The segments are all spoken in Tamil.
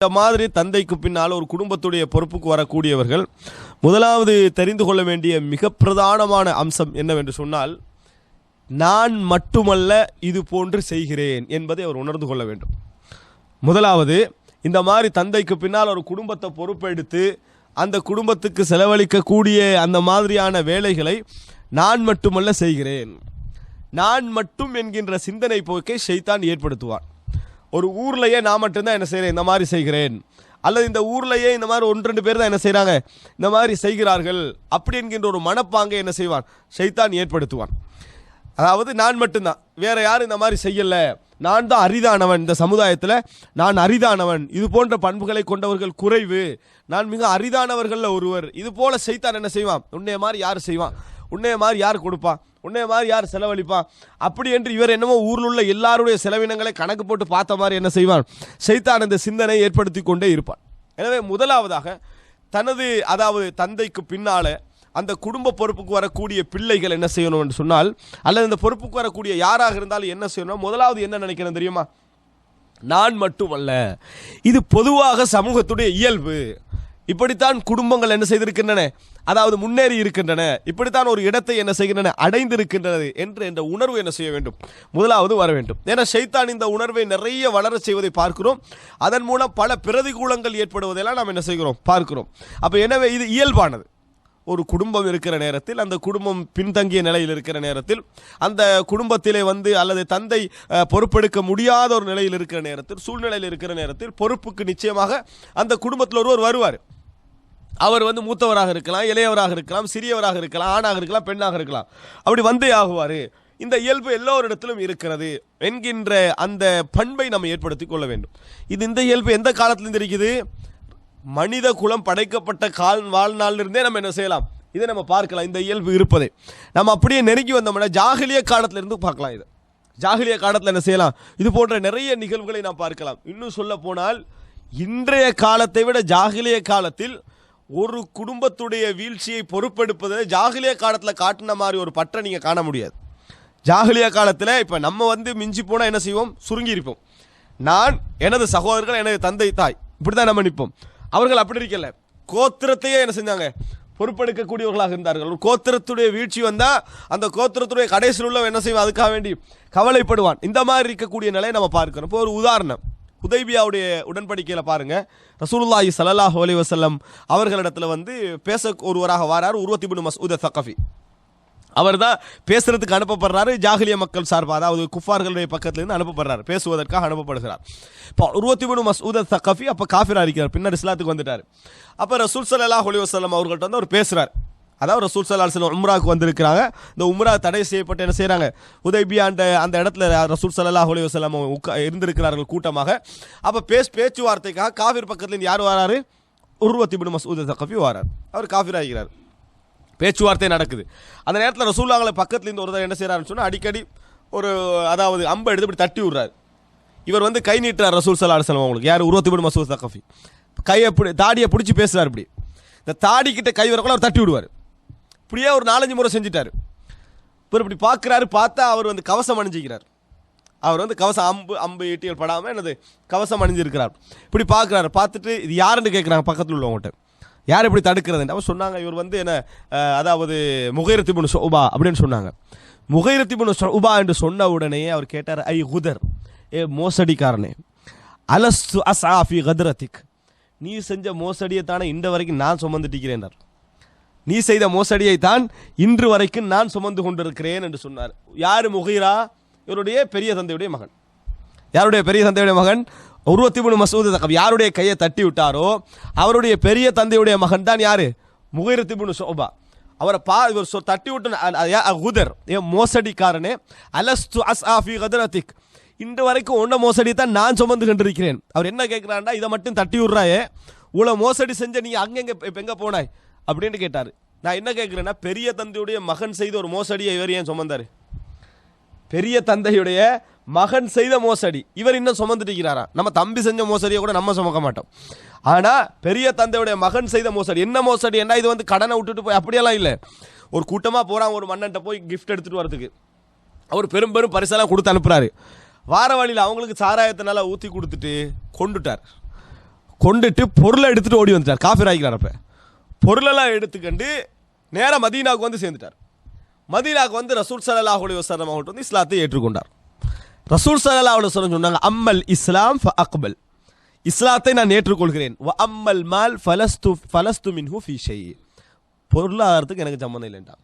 இந்த மாதிரி தந்தைக்கு பின்னால் ஒரு குடும்பத்துடைய பொறுப்புக்கு வரக்கூடியவர்கள் முதலாவது தெரிந்து கொள்ள வேண்டிய மிக பிரதானமான அம்சம் என்னவென்று சொன்னால் நான் மட்டுமல்ல இது போன்று செய்கிறேன் என்பதை அவர் உணர்ந்து கொள்ள வேண்டும். முதலாவது இந்த மாதிரி தந்தைக்கு பின்னால் ஒரு குடும்பத்தை பொறுப்பெடுத்து அந்த குடும்பத்துக்கு செலவழிக்கக்கூடிய அந்த மாதிரியான வேலைகளை நான் மட்டுமல்ல செய்கிறேன். நான் மட்டும் என்கின்ற சிந்தனை போக்கை ஷைத்தான் ஏற்படுத்துவான். ஒரு ஊர்லேயே நான் மட்டும்தான் என்ன செய்கிறேன் இந்த மாதிரி செய்கிறேன். அல்லது இந்த ஊர்லயே இந்த மாதிரி ஒன்று ரெண்டு பேர் தான் என்ன செய்கிறாங்க இந்த மாதிரி செய்கிறார்கள் அப்படி என்கின்ற ஒரு மனப்பாங்கை என்ன செய்வான்? செய்தான் ஏற்படுத்துவான். அதாவது நான் மட்டும்தான். வேற யாரும் இந்த மாதிரி செய்யலை. நான் தான் அரிதானவன் இந்த சமுதாயத்தில். நான் அரிதானவன். இது போன்ற பண்புகளை கொண்டவர்கள் குறைவு. நான் மிக அரிதானவர்களில் ஒருவர். இது போல செய்தான் என்ன செய்வான்? உன்னைய மாதிரி யார் செய்வான்? உன்னைய மாதிரி யார் கொடுப்பான் உன்னைய மாதிரி யார் செலவழிப்பான் அப்படி என்று இவர் என்னமோ ஊரில் உள்ள எல்லாருடைய செலவினங்களை கணக்கு போட்டு பார்த்த மாதிரி என்ன செய்வான்? செய்தான் இந்த சிந்தனை ஏற்படுத்தி கொண்டே இருப்பான். எனவே முதலாவதாக தனது அதாவது தந்தைக்கு பின்னால அந்த குடும்ப பொறுப்புக்கு வரக்கூடிய பிள்ளைகள் என்ன செய்யணும் என்று சொன்னால் அல்லது இந்த பொறுப்புக்கு வரக்கூடிய யாராக இருந்தாலும் என்ன செய்யணும் முதலாவது என்ன நினைக்கிறேன் தெரியுமா? நான் மட்டுமல்ல இது பொதுவாக சமூகத்துடைய இயல்பு. இப்படித்தான் குடும்பங்கள் என்ன செய்திருக்கின்றன? அதாவது முன்னேறி இருக்கின்றன. இப்படித்தான் ஒரு இடத்தை என்ன செய்கின்றன? அடைந்திருக்கின்றது என்று என்ற உணர்வு என்ன செய்ய வேண்டும்? முதலாவது வர வேண்டும். ஏன்னா ஷைத்தான் இந்த உணர்வை நிறைய வளர செய்வதை பார்க்கிறோம். அதன் மூலம் பல பிரதிகூலங்கள் ஏற்படுவதெல்லாம் நாம் என்ன செய்கிறோம்? பார்க்கிறோம். அப்போ எனவே இது இயல்பானது. ஒரு குடும்பம் இருக்கிற நேரத்தில் அந்த குடும்பம் பின்தங்கிய நிலையில் இருக்கிற நேரத்தில் அந்த குடும்பத்திலே வந்து அல்லது தந்தை பொறுப்பெடுக்க முடியாத ஒரு நிலையில் இருக்கிற நேரத்தில் சூழ்நிலையில் இருக்கிற நேரத்தில் பொறுப்புக்கு நிச்சயமாக அந்த குடும்பத்தில் ஒருவர் வருவார். அவர் வந்து மூத்தவராக இருக்கலாம் இளையவராக இருக்கலாம் சிறியவராக இருக்கலாம் ஆணாக இருக்கலாம் பெண்ணாக இருக்கலாம். அப்படி வந்தே ஆகுவார். இந்த இயல்பு எல்லோரிடத்திலும் இருக்கிறது என்கின்ற அந்த பண்பை நம்ம ஏற்படுத்தி கொள்ள வேண்டும். இது இந்த இயல்பு எந்த காலத்திலிருந்து இருக்குது மனித குலம் படைக்கப்பட்ட கால் வாழ்நாளிலிருந்தே நம்ம என்ன செய்யலாம்? இதை நம்ம பார்க்கலாம். இந்த இயல்பு இருப்பதை. நம்ம அப்படியே நெருங்கி வந்தோம்னா ஜாகிலிய காலத்திலிருந்து பார்க்கலாம் இதை. ஜாகிலிய காலத்தில் என்ன செய்யலாம்? இது போன்ற நிறைய நிகழ்வுகளை நாம் பார்க்கலாம். இன்னும் சொல்ல போனால் இன்றைய காலத்தை விட ஜாகிலிய காலத்தில் ஒரு குடும்பத்துடைய வீழ்ச்சியை பொறுப்பெடுப்பதை ஜாகிலிய காலத்தில் காட்டின மாதிரி ஒரு பற்றை நீங்கள் காண முடியாது. ஜாகிலிய காலத்தில் இப்போ நம்ம வந்து மிஞ்சி போனால் என்ன செய்வோம்? சுருங்கி இருப்போம் நான் எனது சகோதரர்கள் எனது தந்தை தாய் இப்படி தான் நம்ம நிற்போம். அவர்கள் அப்படி இருக்கல. கோத்திரத்தையே என்ன செஞ்சாங்க? பொறுப்பெடுக்கக்கூடியவர்களாக இருந்தார்கள். ஒரு கோத்திரத்துடைய வீழ்ச்சி வந்தால் அந்த கோத்திரத்துடைய கடைசியில் உள்ளவன் என்ன செய்வான்? அதுக்காக வேண்டி கவலைப்படுவான். இந்த மாதிரி இருக்கக்கூடிய நிலையை நம்ம பார்க்கிறோம். இப்போ ஒரு உதாரணம். ஹுதைபியாவுடைய உடன்படிக்கையில் பாருங்க. ரசூலுல்லாஹி ஸல்லல்லாஹு அலி வசல்லம் அவர்களிடத்தில் வந்து பேச ஒருவராக வாரார் உருவத்தி பின் மஸ்ஊத் சக்கஃபி அவர் தான் பேசுறதுக்கு அனுப்பப்படுறாரு ஜாகிலிய மக்கள் சார்பாக அதாவது குஃபார்களுடைய பக்கத்துலேருந்து அனுப்பப்படுறாரு பேசுவதற்காக அனுப்பப்படுகிறார். இப்போ உருவத்தி மூணு மசூத சக்கஃபி அப்போ காஃபிரா இருக்கிறார் பின்னர் இஸ்லாத்துக்கு வந்துட்டார். அப்போ ரசூல் சல்லல்லாஹு அலி வசல்லம் அவர்கள்ட்ட வந்து அவர் பேசுகிறார் அதாவது ரசூல் சல்லா அலுவலம் உம்ராவுக்கு வந்திருக்கிறாங்க. இந்த உம்ரா தடை செய்யப்பட்டு என்ன செய்கிறாங்க உதய்பியா அந்த அந்த இடத்துல ரசூல் சல்லா அலி வஸல்லம் உட்கா இருந்திருக்கிறார்கள் கூட்டமாக. அப்போ பேஸ் பேச்சுவார்த்தைக்காக காவிர் பக்கத்துலேருந்து யார் வராரு? உருவத்தி பின் மசூத சக்கஃபி வரார். அவர் காஃபிர் ஆகிறார் பேச்சுவார்த்தை நடக்குது. அந்த நேரத்தில் ரசூல்லாங்களை பக்கத்துலேருந்து ஒரு ஒருத்தர் என்ன செய்கிறாருன்னு சொன்னால் அடிக்கடி ஒரு அதாவது அம்பை எடுத்து இப்படி தட்டி விடுறாரு. இவர் வந்து கை நீட்டுறார் ரசூல் சல்லா அலுவலம் அவங்களுக்கு. யார்? உருவத்தி பின் மசூத் கஃபி கையை பிடி தாடியை பிடிச்சி பேசுகிறார் இப்படி. இந்த தாடிக்கிட்ட கை வரக்குள்ள அவர் தட்டி விடுவார். இப்படியே ஒரு நாலஞ்சு முறை செஞ்சிட்டார். இவர் இப்படி பார்க்குறாரு பார்த்தா அவர் வந்து கவசம் அணிஞ்சிக்கிறார். அவர் வந்து கவசம் அம்பு அம்பு ஈட்டிகள் படாமல் என்னது கவசம் அணிஞ்சிருக்கிறார். இப்படி பார்க்குறாரு பார்த்துட்டு இது யாருன்னு கேட்குறாங்க பக்கத்தில் உள்ளவங்ககிட்ட. யார் இப்படி தடுக்கிறது அவர் சொன்னாங்க இவர் வந்து என்ன அதாவது முகைரத்தி புனு சோபா அப்படின்னு சொன்னாங்க. முகைரத்தி புனு சோபா என்று சொன்ன உடனே அவர் கேட்டார் ஐ குதர் ஏ மோசடிக்காரனே அலஸ்து அஸ்ஆஃபி கதரத்திக். நீ செஞ்ச மோசடியை தானே இந்த வரைக்கும் நான் சுமந்துட்டிருக்கிறேன் நீ செய்த மோசடியை தான் இன்று வரைக்கும் நான் சுமந்து கொண்டிருக்கிறேன் என்று சொன்னார். யார் முகீரா? இவருடைய பெரிய தந்தையுடைய மகன். யாருடைய பெரிய தந்தையுடைய மகன்? உருவத்தி மூணு மசூது தக்கம் யாருடைய கையை தட்டி விட்டாரோ அவருடைய பெரிய தந்தையுடைய மகன் தான் யார்? முகைரத்தி மூணு சோபா அவரை பா இவர் சொ- தட்டி விட்டு குதர். ஏ மோசடிக்காரனே. அலஸ்து அஸ் ஆஃபி கதரத்திக். இன்று வரைக்கும் ஒன்றை மோசடி தான் நான் சுமந்து கொண்டிருக்கிறேன். அவர் என்ன கேட்குறாண்டா இதை மட்டும் தட்டி விட்றாயே. உங்களை மோசடி செஞ்ச நீ அங்கெங்கே இப்போ எங்கே போனாய்? அப்படின்னு கேட்டார். நான் என்ன கேட்குறேன்னா பெரிய தந்தையுடைய மகன் செய்த ஒரு மோசடியை இவர் ஏன் சுமந்தாரு? பெரிய தந்தையுடைய மகன் செய்த மோசடி இவர் இன்னும் சுமந்துட்டு இருக்கிறாரா நம்ம தம்பி செஞ்ச மோசடியை கூட நம்ம சுமக்க மாட்டோம். ஆனால் பெரிய தந்தையுடைய மகன் செய்த மோசடி என்ன மோசடி? என்ன இது வந்து கடனை விட்டுட்டு போய் அப்படியெல்லாம் இல்லை. ஒரு கூட்டமாக போகிறான் ஒரு மன்னன்ட்ட போய் கிஃப்ட் எடுத்துகிட்டு வரதுக்கு அவர் பெரும் பெரும் பரிசெல்லாம் கொடுத்து அனுப்புறாரு. வார வழியில் அவங்களுக்கு சாராயத்தை நல்லா ஊற்றி கொடுத்துட்டு கொண்டுட்டார். கொண்டுட்டு பொருளை எடுத்துட்டு ஓடி வந்துட்டார். காஃபி ராய்க்கிறார் அப்போ. பொருளெல்லாம் எடுத்துக்கண்டு நேராக மதீனாவுக்கு வந்து சேர்ந்துட்டார். மதீனாவுக்கு வந்து ரசூல் ஸல்லல்லாஹு அலி வசலம் அவங்கள்ட்ட வந்து இஸ்லாத்தை ஏற்றுக்கொண்டார். ரசூல் ஸல்லல்லாஹு அலி வசலம் சொன்னாங்க அம்மல் இஸ்லாம் ஃப அக்பல். இஸ்லாத்தை நான் ஏற்றுக்கொள்கிறேன். வ அம்மல் மால் ஃபலஸ்து ஃபலஸ்து மின்ஹு ஃபீ பொருளாதாரத்துக்கு எனக்கு சம்மந்தம் இல்லைன்றான்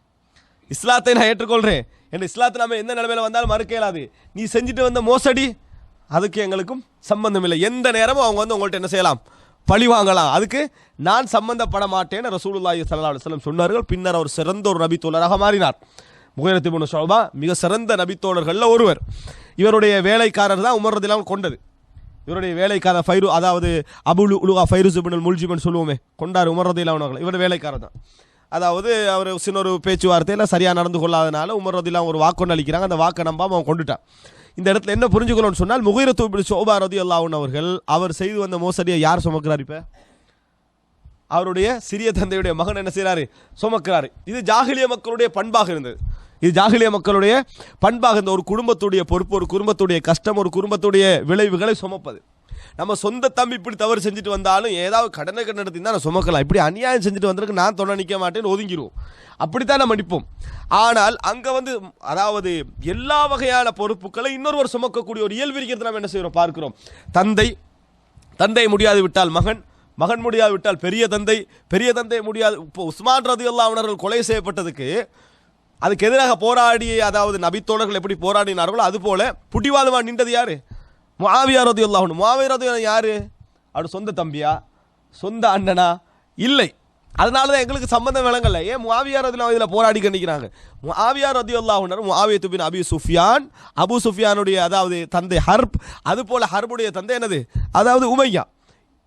இஸ்லாத்தை நான் ஏற்றுக்கொள்கிறேன். என் இஸ்லாத்தை நம்ம எந்த நிலைமையில வந்தாலும் மறுக்க இயலாது. நீ செஞ்சுட்டு வந்த மோசடி அதுக்கு எங்களுக்கும் சம்பந்தம் இல்லை. எந்த நேரமும் அவங்க வந்து உங்கள்கிட்ட என்ன செய்யலாம்? பழி வாங்கலாம். அதுக்கு நான் சம்பந்தப்பட மாட்டேன் ரசூலுல்லாஹி சல்லா அலுவலம் சொன்னார்கள். பின்னர் அவர் சிறந்த ஒரு நபித்தோழராக மாறினார். முகைரத்தி முன் ஷோபா மிக சிறந்த நபித்தோழர்களில் ஒருவர். இவருடைய வேலைக்காரர் தான் உமர் இல்லாமல் கொண்டது. இவருடைய வேலைக்காரர் ஃபைரு அதாவது அபுல் உலுகா ஃபைருசுபின் முல்ஜிபன் சொல்லுவோமே கொண்டார் உமர் ரதிலாம் அவர்கள் இவருடைய வேலைக்காரர் தான். அதாவது அவர் சின்ன ஒரு பேச்சுவார்த்தையில் சரியாக நடந்து கொள்ளாதனால உமர் ஒரு வாக்கொண்டு அளிக்கிறாங்க. அந்த வாக்கை நம்பாம அவன் கொண்டுட்டான். இந்த இடத்துல என்ன புரிஞ்சுக்கணும்னு சொன்னால் முகைரத்து இப்படி சோபா ரதி அல்லாவுன் அவர்கள் அவர் செய்து வந்த மோசடியை யார் சுமக்கிறார் இப்போ? அவருடைய சிறிய தந்தையுடைய மகன் என்ன செய்கிறாரு சுமக்கிறாரு. இது ஜாகிலிய மக்களுடைய பண்பாக இருந்தது. இது ஜாகிலிய மக்களுடைய பண்பாக இருந்த ஒரு குடும்பத்துடைய பொறுப்பு ஒரு குடும்பத்துடைய கஷ்டம் ஒரு குடும்பத்துடைய விளைவுகளை சுமப்பது. நம்ம சொந்த தம்பி இப்படி தவறு செஞ்சுட்டு வந்தாலும் ஏதாவது கடனை கடன் நடத்தி தான் நான் சுமக்கலாம். இப்படி அநியாயம் செஞ்சுட்டு வந்திருக்கு நான் தொண்டை நிற்க மாட்டேன்னு ஒதுங்கிடுவோம் அப்படித்தான் நம்ம நிற்போம். ஆனால் அங்கே வந்து அதாவது எல்லா வகையான பொறுப்புகளை இன்னொருவர் சுமக்கக்கூடிய ஒரு இயல்பு இருக்கிறது நம்ம என்ன செய்கிறோம்? பார்க்கிறோம். தந்தை தந்தை முடியாது விட்டால் மகன் மகன் முடியாது விட்டால் பெரிய தந்தை பெரிய தந்தை முடியாது இப்போ உஸ்மான் ரதி அவர்கள் கொலை செய்யப்பட்டதுக்கு அதுக்கு எதிராக போராடி அதாவது நபித்தோழர்கள் எப்படி போராடினார்களோ அதுபோல புடிவாதமா நின்றது யார்? முஆவியா ரதி அல்லாஹ் முஆவியா ரதி யாரு? அவர் சொந்த தம்பியா? சொந்த அண்ணனா? இல்லை. அதனால தான் எங்களுக்கு சம்பந்தம் விளங்கல. ஏன் முவாவியார் ரதி இதில் போராடி கண்டிக்கிறாங்க? முவாவியார் ரதி அல்லாஹுனர் முவாவிய துபின் அபி சுஃபியான் அபு சுஃபியானுடைய அதாவது தந்தை ஹர்ப் அது போல ஹர்புடைய தந்தை என்னது? அதாவது உமையா.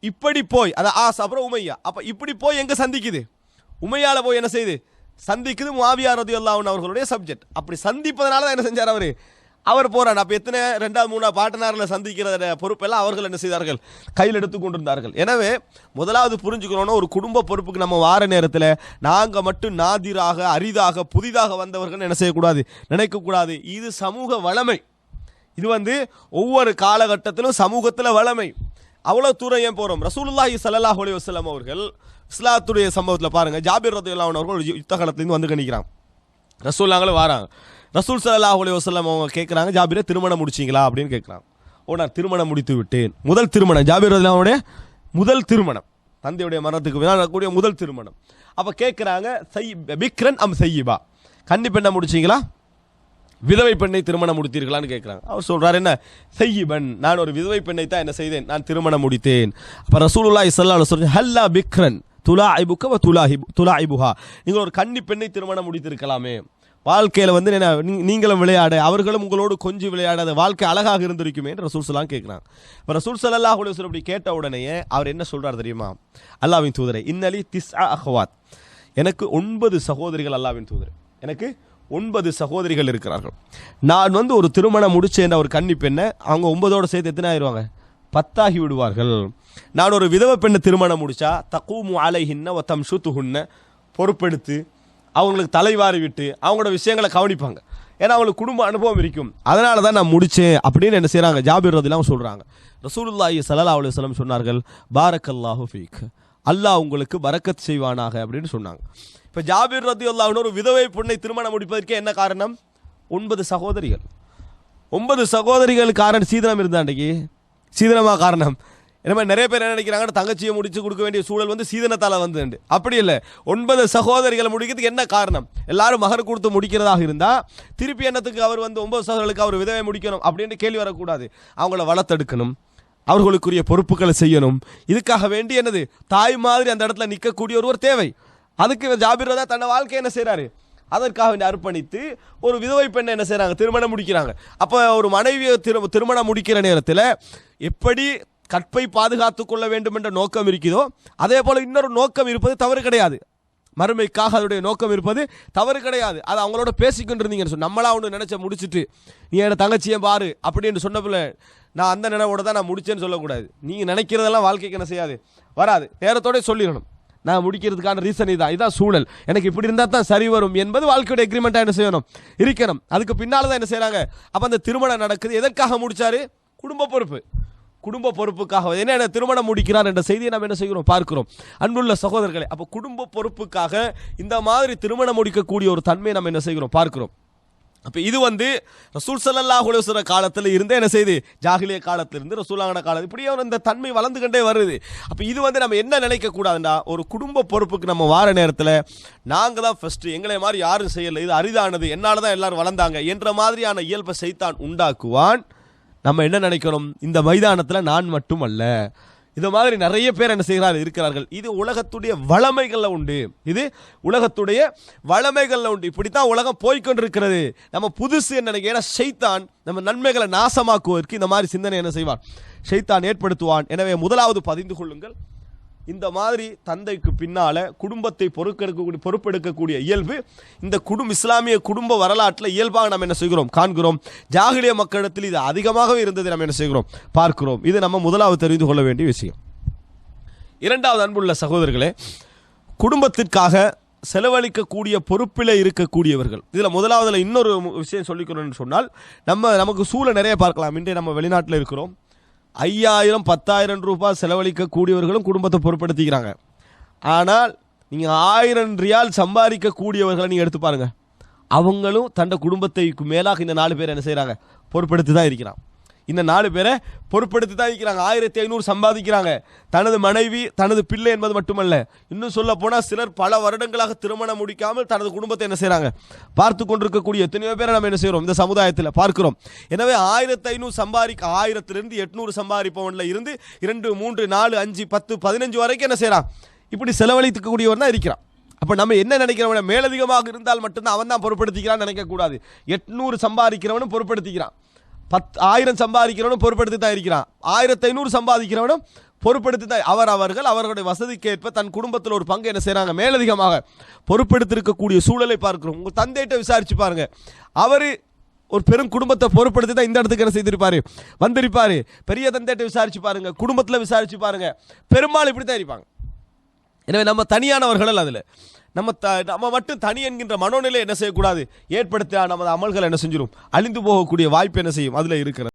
இப்படி போய் அது ஆஸ் அப்புறம் உமையா. அப்போ இப்படி போய் எங்கே சந்திக்குது? உமையால் போய் என்ன செய்யுது சந்திக்குது முஆவியா ரதியுல்லாஹு அவர்களுடைய சப்ஜெக்ட் அப்படி சந்திப்பதனால தான் என்ன செஞ்சார் அவர்? அவர் போறார். அப்போ எத்தனை ரெண்டாவது மூணாவது பாட்டனாரில் சந்திக்கிற பொறுப்பெல்லாம் அவர்கள் என்ன செய்தார்கள்? கையில் எடுத்து கொண்டிருந்தார்கள். எனவே முதலாவது புரிஞ்சுக்கணும்னா ஒரு குடும்ப பொறுப்புக்கு நம்ம வார நேரத்தில் நாங்கள் மட்டும் நாதிராக அரிதாக புதிதாக வந்தவர்கள் என்ன செய்யக்கூடாது? நினைக்கக்கூடாது இது சமூக வளமை. இது வந்து ஒவ்வொரு காலகட்டத்திலும் சமூகத்தில் வளமை. அவ்வளோ தூரம் ஏன் போகிறோம் ரசூலுல்லாஹி சல்லாஹ் அலி வஸ்லாம் அவர்கள் இஸ்லாத்துடைய சம்பவத்தில் பாருங்க ஜாபிர் ரதியுல்லாஹு அவர்கள் யுத்த காலத்துலேருந்து வந்து கணிக்கிறான். ரசூல்லாங்களும் வராங்க. ரசூல் சல்லா அலி வசல்லம் அவங்க கேட்குறாங்க ஜாபிரை திருமணம் முடிச்சிங்களா? அப்படின்னு கேட்குறாங்க ஓ நான் திருமணம் முடித்து விட்டேன். முதல் திருமணம். ஜாபிர் ரதியுல்லாவுடைய முதல் திருமணம். தந்தையுடைய மரணத்துக்கு பின்னால் முதல் திருமணம். அப்போ கேட்குறாங்க செய் பிக்ரன் அம் செய்யிபா கன்னி பெண்ணை முடிச்சிங்களா? விதவை பெண்ணை திருமணம் முடித்தீர்களான்னு கேட்குறாங்க அவர் சொல்கிறார் என்ன? செய்யிபன் நான் ஒரு விதவை பெண்ணை தான் என்ன செய்தேன்? நான் திருமணம் முடித்தேன். அப்போ ரசூலுல்லா ஸல்லல்லாஹு அலைஹி ஹல்லா பிக்ரன் துலா வ துலாஹி துலாஇபுஹா. நீங்கள் ஒரு கன்னி பெண்ணை திருமணம் முடித்திருக்கலாமே. வாழ்க்கையில் வந்து என்ன நீங்களும் விளையாட அவர்களும் உங்களோடு கொஞ்சம் விளையாடாத வாழ்க்கை அழகாக இருந்திருக்குமே என்று ரசூல் சலாம் கேட்குறாங்க இப்போ ரசூல் ஸல்லல்லாஹு அலைஹி அப்படி கேட்ட உடனேயே அவர் என்ன சொல்கிறார் தெரியுமா? அல்லாவின் தூதரை இன்னலி திஸ் அஹ்வாத். எனக்கு ஒன்பது சகோதரிகள் அல்லாவின் தூதர். எனக்கு ஒன்பது சகோதரிகள் இருக்கிறார்கள். நான் வந்து ஒரு திருமணம் முடிச்சேன் ஒரு கன்னி பெண்ணை அவங்க ஒன்பதோடு சேர்த்து எத்தனை ஆயிடுவாங்க பத்தாகி விடுவார்கள். நான் ஒரு விதவை பெண்ணை திருமணம் முடித்தா தக்கூமு அலைஹின்ன ஒத்தம் சுத்துஹுன்ன பொறுப்பெடுத்து அவங்களுக்கு தலைவாரி விட்டு அவங்களோட விஷயங்களை கவனிப்பாங்க. ஏன்னா அவங்களுக்கு குடும்ப அனுபவம் இருக்கும். அதனால தான் நான் முடித்தேன் அப்படின்னு என்ன செய்கிறாங்க ஜாபிர் ரதிலாம் சொல்கிறாங்க ரசூலுல்லாஹி ஸல்லல்லாஹு அலுவலம் சொன்னார்கள் சொன்னார்கள் பாரக்கல்லாஹு ஃபீக். அல்லாஹ் உங்களுக்கு பரக்கத் செய்வானாக அப்படின்னு சொன்னாங்க. இப்போ ஜாபிர் ரதி அல்லாஹ்னு ஒரு விதவை பொண்ணை திருமணம் முடிப்பதற்கு என்ன காரணம்? ஒன்பது சகோதரிகள். ஒன்பது சகோதரிகள் காரணம் சீதனம் இருந்தாண்டிக்கு சீதனமாக காரணம்? என்ன நிறைய பேர் என்ன நினைக்கிறாங்க தங்கச்சியை முடிச்சு கொடுக்க வேண்டிய சூழல் வந்து சீதனத்தால் வந்து அப்படி இல்லை. ஒன்பது சகோதரிகளை முடிக்கிறதுக்கு என்ன காரணம்? எல்லாரும் மகர் கொடுத்து முடிக்கிறதாக இருந்தால் திருப்பி எண்ணத்துக்கு அவர் வந்து ஒன்பது சகோதரர்களுக்கு அவர் விதவை முடிக்கணும் அப்படின்னு கேள்வி வரக்கூடாது. அவங்கள வளர்த்தெடுக்கணும். அவர்களுக்குரிய பொறுப்புகளை செய்யணும். இதுக்காக வேண்டி என்னது? தாய் மாதிரி அந்த இடத்துல நிற்கக்கூடிய ஒருவர் தேவை. அதுக்கு ஜாபிர் தான் தன்னை வாழ்க்கையை என்ன செய்கிறாரு அதற்காக வேண்டி அர்ப்பணித்து ஒரு விதவை பெண்ணை என்ன செய்கிறாங்க திருமணம் முடிக்கிறாங்க. அப்போ ஒரு மனைவியை திரு திருமணம் முடிக்கிற நேரத்தில் எப்படி கற்பை பாதுகாத்து கொள்ள வேண்டும் என்ற நோக்கம் இருக்கிறதோ அதே போல் இன்னொரு நோக்கம் இருப்பது தவறு கிடையாது. மறுமைக்காக அதனுடைய நோக்கம் இருப்பது தவறு கிடையாது. அது அவங்களோட பேசிக்கொண்டு இருந்தீங்கன்னு சொல்லி நம்மளா ஒன்று நினச்ச முடிச்சிட்டு நீ என் தங்கச்சியை பாரு அப்படின்னு சொன்ன நான் அந்த நினைவோட தான் நான் முடிச்சேன்னு சொல்லக்கூடாது. நீங்கள் நினைக்கிறதெல்லாம் வாழ்க்கைக்கு என்ன செய்யாது? வராது. நேரத்தோட சொல்லிடணும். நான் முடிக்கிறதுக்கான ரீசன் இதான். இதான் சூழல். எனக்கு இப்படி இருந்தால் தான் சரி வரும் என்பது வாழ்க்கையோட எக்ரிமெண்ட்டாக என்ன செய்யணும்? இருக்கணும். அதுக்கு பின்னால் தான் என்ன செய்கிறாங்க அப்போ அந்த திருமணம் நடக்குது. எதற்காக முடிச்சாரு? குடும்ப பொறுப்பு. குடும்ப பொறுப்புக்காக என்ன என்ன திருமணம் முடிக்கிறார் என்ற செய்தியை நாம் என்ன செய்கிறோம்? பார்க்கிறோம். அன்புள்ள சகோதரர்களே அப்போ குடும்ப பொறுப்புக்காக இந்த மாதிரி திருமணம் முடிக்கக்கூடிய ஒரு தன்மையை நம்ம என்ன செய்கிறோம்? பார்க்கிறோம். அப்போ இது வந்து ரசூல் சல்லல்லாஹு அலைஹி காலத்தில் இருந்தே என்ன செய்து? ஜாகிலிய காலத்திலிருந்து ரசூலாங்கன காலம் இப்படியே இந்த தன்மை வளர்ந்து கொண்டே வருது. அப்போ இது வந்து நம்ம என்ன நினைக்க ஒரு குடும்ப பொறுப்புக்கு நம்ம வார நேரத்தில் நாங்கள் தான் ஃபஸ்ட்டு எங்களை மாதிரி யாரும் செய்யலை இது அரிதானது என்னால் தான் எல்லோரும் வளர்ந்தாங்க என்ற மாதிரியான இயல்பை செய்தான் உண்டாக்குவான். நம்ம என்ன நினைக்கணும்? இந்த மைதானத்தில் நான் மட்டும் அல்ல இந்த மாதிரி நிறைய பேர் என்ன செய்கிறார்கள் இருக்கிறார்கள். இது உலகத்துடைய வளமைகளில் உண்டு. இது உலகத்துடைய வளமைகளில் உண்டு. இப்படித்தான் உலகம் போய்கொண்டிருக்கிறது நம்ம புதுசு என்ன ஏன்னா ஷைத்தான் நம்ம நன்மைகளை நாசமாக்குவதற்கு இந்த மாதிரி சிந்தனை என்ன செய்வான் ஷைத்தான் ஏற்படுத்துவான். எனவே முதலாவது பதிந்து கொள்ளுங்கள். இந்த மாதிரி தந்தைக்கு பின்னால குடும்பத்தை பொறுக்கெடுக்கக்கூடிய பொறுப்பெடுக்கக்கூடிய இயல்பு இந்த குடும் இஸ்லாமிய குடும்ப வரலாற்றில் இயல்பாக நம்ம என்ன செய்கிறோம்? காண்கிறோம். ஜாகிலிய மக்களிடத்தில் இது அதிகமாகவே இருந்ததை நம்ம என்ன செய்கிறோம்? பார்க்கிறோம். இது நம்ம முதலாவது தெரிந்து கொள்ள வேண்டிய விஷயம். இரண்டாவது அன்புள்ள சகோதரர்களே குடும்பத்திற்காக செலவழிக்கக்கூடிய பொறுப்பில் இருக்கக்கூடியவர்கள். இதில் முதலாவதில் இன்னொரு விஷயம் சொல்லிக்கணும்னு சொன்னால் நம்ம நமக்கு சூழல் நிறைய பார்க்கலாம். இன்றைய நம்ம வெளிநாட்டில் இருக்கிறோம். ஐயாயிரம் பத்தாயிரம் ரூபாய் செலவழிக்கக்கூடியவர்களும் குடும்பத்தை பொருட்படுத்திக்கிறாங்க. ஆனால் நீங்கள் ஆயிரம் ரியால் சம்பாதிக்கக்கூடியவர்களை நீங்கள் எடுத்து பாருங்க. அவங்களும் தண்ட குடும்பத்தைக்கு மேலாக இந்த நாலு பேர் என்ன செய்கிறாங்க பொருட்படுத்தி தான் இருக்கிறான் இந்த நாலு பேரை பொறுப்படுத்தி தான் இருக்கிறாங்க. ஆயிரத்தி ஐநூறு சம்பாதிக்கிறாங்க. தனது மனைவி தனது பிள்ளை என்பது மட்டுமல்ல இன்னும் சொல்ல போனால் சிலர் பல வருடங்களாக திருமணம் முடிக்காமல் தனது குடும்பத்தை என்ன செய்கிறாங்க பார்த்து கொண்டிருக்கக்கூடிய எத்தனையோ பேரை நம்ம என்ன செய்கிறோம் இந்த சமுதாயத்தில் பார்க்கிறோம். எனவே ஆயிரத்தி ஐநூறு சம்பாதிக்க ஆயிரத்திலிருந்து எட்நூறு சம்பாதிப்பவன்ல இருந்து இரண்டு மூன்று நாலு அஞ்சு பத்து பதினஞ்சு வரைக்கும் என்ன செய்கிறான் இப்படி செலவழிக்கக்கூடியவன் தான் இருக்கிறான். அப்போ நம்ம என்ன நினைக்கிறவன மேலதிகமாக இருந்தால் மட்டும்தான் அவன் தான் பொருட்படுத்திக்கிறான்னு நினைக்கக்கூடாது. எட்நூறு சம்பாதிக்கிறவனும் பொருட்படுத்திக்கிறான். பத் ஆயிரம் சம்பாதிக்கிறவனும் பொறுப்படுத்தி தான் இருக்கிறான். ஆயிரத்தி ஐநூறு சம்பாதிக்கிறவனும் பொறுப்படுத்தி தான் அவர் அவர்கள் அவர்களுடைய வசதிக்கேற்ப தன் குடும்பத்தில் ஒரு பங்கு என்ன செய்கிறாங்க மேலதிகமாக பொறுப்பெடுத்திருக்கக்கூடிய சூழலை பார்க்கிறோம். உங்கள் தந்தையிட்ட விசாரிச்சு பாருங்க. அவர் ஒரு பெரும் குடும்பத்தை பொறுப்படுத்தி தான் இந்த இடத்துக்கு என்ன செய்திருப்பாரு? வந்திருப்பாரு. பெரிய தந்தையிட்ட விசாரிச்சு பாருங்க. குடும்பத்தில் விசாரிச்சு பாருங்க. பெரும்பாலும் இப்படி தான் இருப்பாங்க. எனவே நம்ம தனியானவர்கள் அல்ல அதில். நம்ம த நம்ம மட்டும் தனி என்கின்ற மனோநிலை என்ன செய்யக்கூடாது? ஏற்படுத்த நமது அமல்கள் என்ன செஞ்சிடும் அழிந்து போகக்கூடிய வாய்ப்பு என்ன செய்யும்? அதில் இருக்கிறது.